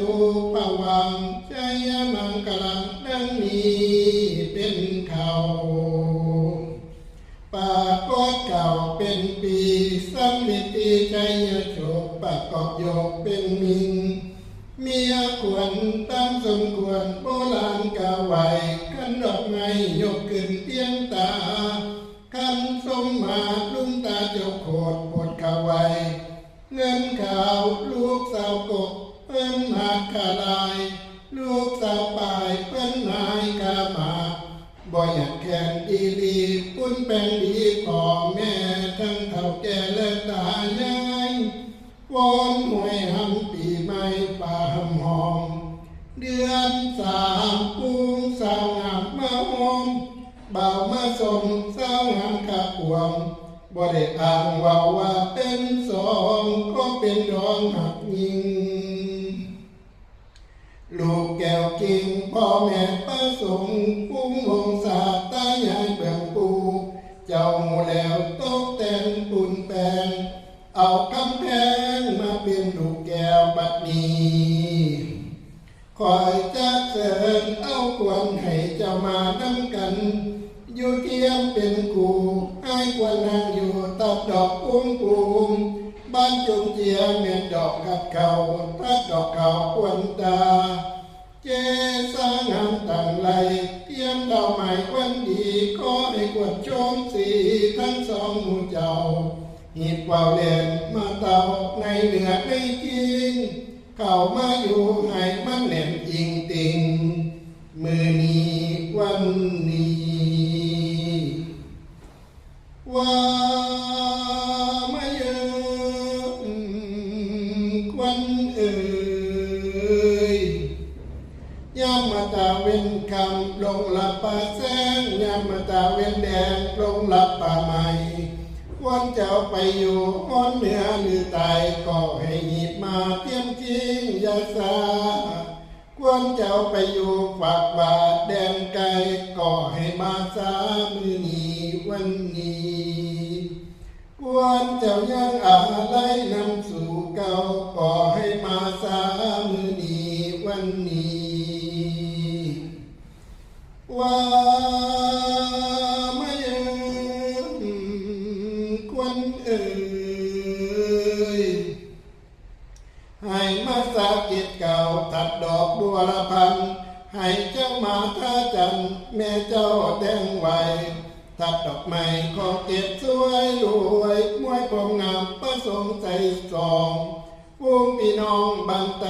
ตุปวังชัยมังกลังดังนี้เป็นเขาปากฏเก่าเป็นปีสัมฤทธิชัยโฉกประกอบโยกเป็นมิง เมียควรตามสมควรโบราณกาไว้ขันดอกไม้ยกขึ้นเตียงตาขันสมมาลุงตาเจ้าโคดปดกาไวเงินขาวลูกสาวกบ เพิ่นหาขาลาย ลูกสาวปายเพิ่นนายกามาบ่อยากแข่งดีดีปุ้นเป็นดีพ่อแม่ทั้งเท่าแก่และตายายวอนหวยหำปีใหม่ป่าหำหอม เดือนสามปุงสาวงามมาหอมบ่าวมาสมสาวงามขับหวงบ่ได้อ่างว่าว่าเป็น แก้วกิ่งพ่อแม่ประสงค์พุ่งวงศาตายายเบื้องปู เจ้าแล้วตกแต่งปุ่นแปลง เอาคำแพงมาเป็นลูกแก้วบัดนี้คอยจะเสริญเอาควรให้เจ้ามานั่งกัน อยู่เทียมเป็นกูให้ควรนั่งอยู่ตัดดอกอุ้งปูมบ้านจงเจียเม็ดดอกกับเขาทัดดอกเขาควรตา เจสางามต่างไหลเทียมดาวใหม่วันดีขอให้กวดชมสีทั้งสองหมู่เจ้าหีบเป่าเล่นมาเต่าในเหนือในจริง เข้ามาอยู่ให้มันแหลมจริงติงมือนี้วันนี้ว่ามาเยอะควันเอ่ย ว้นคำลงหลับป่าแสงยามมาตาเว้นแดงลงหลับป่าใหม่วันเจ้าไปอยู่อ้อนเหนือหรือตายก็ให้หยิบมาเตรียมทิ้งยาสาควรเจ้าไปอยู่ฝากบาทแดนไกลก็ให้มาสามือนีวันนี้ควรเจ้ายังอะ เอ่ยให้มาสากิจเก่าตัดดอกบัวละพัน ให้เจ้ามาท่าจันแม่เจ้าแดงไหวตัดดอกไม้ขอเก็บสวยรวยมวยพงงามประสงค์ใจสองพวงพี่น้องบางไต